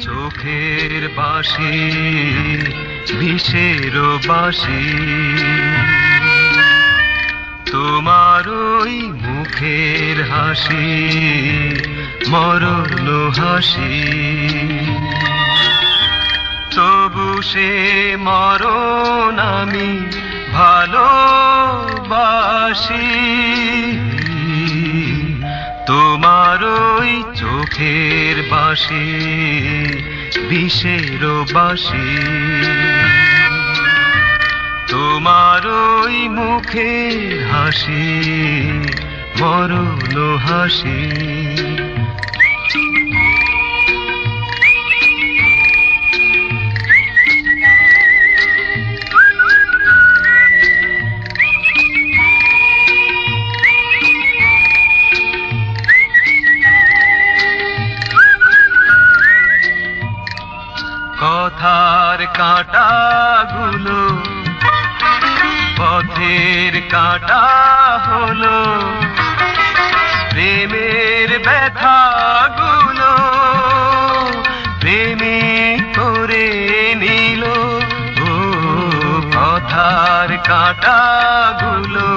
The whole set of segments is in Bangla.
চোখের বাসি, বিষের বাসি। তোমার ওই মুখের হাসি, মরণ হাসি। তবু সে মরণ আমি ভালোবাসি। চোখের বাসে বিষের বাসে তোমার ওই মুখের হাসি মরণ হাসি কাঁটাগুলো পথের কাঁটা হলো প্রেমের ব্যথাগুলো। প্রেমী করে নিল ও কথার কাঁটাগুলো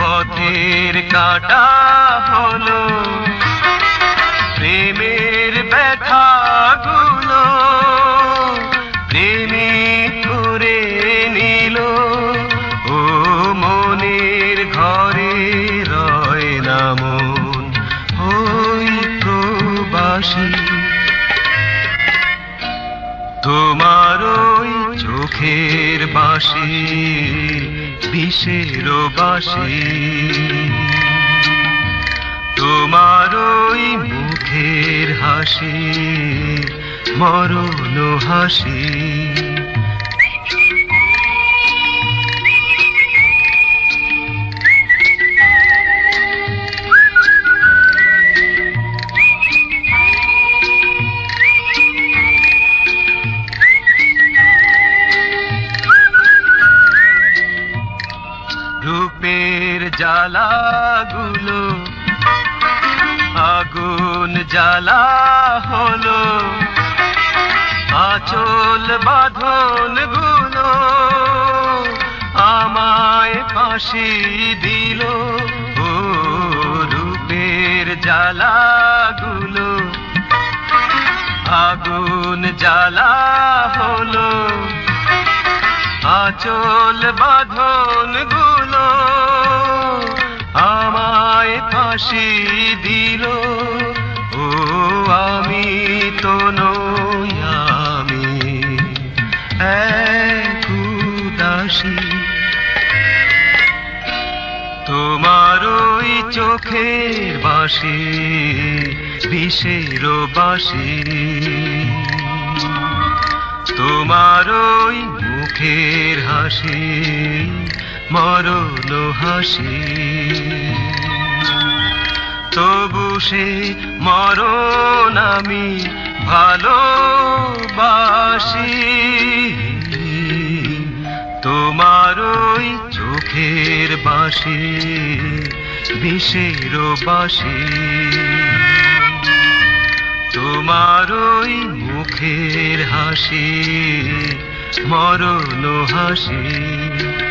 পথের কাঁটা তোমার ওই চোখের বাসি বিষের বাসি। তোমার ওই মুখের হাসি মরণ হাসি। রূপের জ্বালাগুলো। আগুন জ্বালা হলো। আচল বাঁধনগুলো আমায় ফাঁসি দিল। ও রূপের জ্বালাগুলো। আগুন জ্বালা হলো। আচল বাঁধনগুলো আমায় ফাঁসি দিল। ও আমি তো নই আমি তোমার ওই চোখের বাসি বিষের বাসি তোমার ওই মুখের হাসি, মরণ হাসি। তবু সে মরণ আমি ভালোবাসি। তোমার ওই চোখের বাসি বিষের বাসি তোমার ওই মুখের হাসি মরণ হাসি।